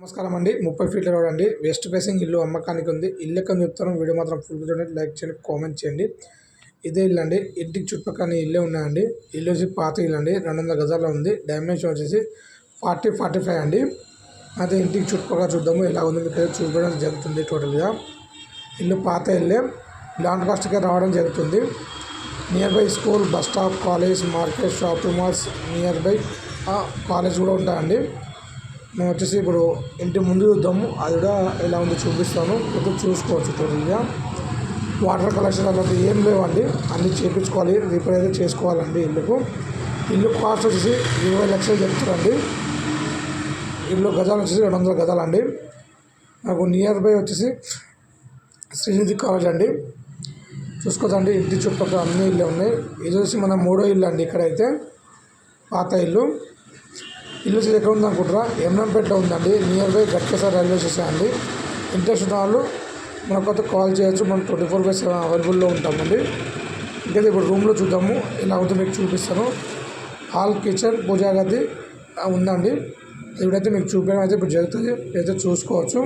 నమస్కారం అండి. ముప్పై ఫీట్ల రోడ్ అండి. వెస్ట్ ఫేసింగ్ ఇల్లు అమ్మకానికి ఉంది. ఇల్లు ఎక్కడ చెప్తాను వీడియో మాత్రం ఫుల్ చూడండి. లైక్ చేయండి కామెంట్ చేయండి. ఇదే ఇల్లు అండి. ఇంటికి చుట్టుపక్కల ఇల్లే ఉన్నాయండి. ఇల్లు వచ్చి పాత ఇల్లు అండి. రెండు వందల గజాల్లో ఉంది. డైమెన్షన్ వచ్చేసి ఫార్టీ ఫార్టీ ఫైవ్ అండి. అయితే ఇంటికి చుట్టుపక్కల చూద్దాము. ఎలా ఉంది మీకు చూపడం చూపించడం జరుగుతుంది టోటల్గా ఇల్లు పాత ఇల్లే. లాండ్ కాస్ట్గా రావడం జరుగుతుంది. Near by school bus stop college market shopping malls near by college కూడా ఉంటాయండి. మేము వచ్చేసి ఇప్పుడు ఇంటి ముందు చూద్దాము. అది కూడా ఎలా ఉందో చూపిస్తాను. ఇప్పుడు చూసుకోవచ్చు టోటల్గా వాటర్ కలెక్షన్ అనేది ఏం లేవండి. అన్నీ చేయించుకోవాలి రిపేర్ అయితే చేసుకోవాలండి ఇల్లుకు. ఇల్లు కాస్ట్ వచ్చేసి ఇరవై లక్షలు చెప్తారండి ఇల్లు గజాలు వచ్చేసి రెండు వందల గజాలు అండి నాకు నియర్ బై వచ్చేసి శ్రీనిధి కాలేజ్ అండి. చూసుకోదండి ఇంటి చుట్టుపక్కల అన్ని ఇల్లు ఉన్నాయి. ఇది వచ్చి మన మూడో ఇల్లు అండి ఇక్కడైతే. పాత ఇల్లు. ఇల్లు వచ్చి ఎక్కడ ఉంది అనుకుంటారా ఎమ్నంపేటలో ఉందండి. Near by Ghatkesar railway station అండి. ఇంట్రెస్ట్ ఉన్న వాళ్ళు మనకు కొత్త కాల్ చేయొచ్చు. మనం ట్వంటీ ఫోర్ బై సెవెన్ అవైలబుల్లో ఉంటామండి. ఇంకైతే ఇప్పుడు రూమ్లో చూద్దాము. ఇలా అవుతుందో మీకు చూపిస్తాను. హాల్ కిచెన్ పూజా గది ఉందండి. ఇప్పుడైతే మీకు చూపించడం అయితే ఇప్పుడు జరుగుతుంది. అయితే చూసుకోవచ్చు.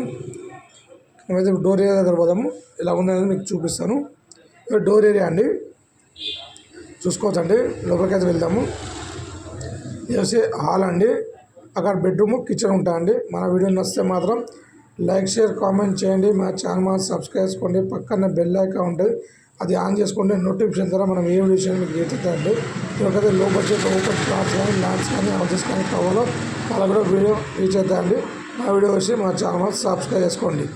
మేమైతే ఇప్పుడు డోర్ ఏరియా దగ్గర పోదాము. ఇలా ఉందనేది మీకు చూపిస్తాను. డోర్ ఏరియా అండి. చూసుకోవచ్చండి. లోపలికి అయితే వెళ్దాము. ఇది హాల్ అండి. అక్కడ బెడ్రూమ్ కిచెన్ ఉంటాయండి మన వీడియో నచ్చితే మాత్రం లైక్ షేర్ కామెంట్ చేయండి. మా ఛానల్ మాత్రం సబ్స్క్రైబ్ చేసుకోండి. పక్కన బెల్ ఐకాన్ ఉంటుంది. అది ఆన్ చేసుకుంటే నోటిఫికేషన్ ద్వారా మనం ఏ వీడియో మీకు ఎత్తుతాయండి ఇక్కడైతే లో బడ్జెట్ ఓపెన్ క్లాస్ కానీ ల్యాండ్స్ కానీ హౌసెస్ కానీ కావాలో వాళ్ళ కూడా వీడియో రీచ్ అవుతాయండి. మా వీడియో వచ్చి మా ఛానల్ సబ్స్క్రైబ్ చేసుకోండి.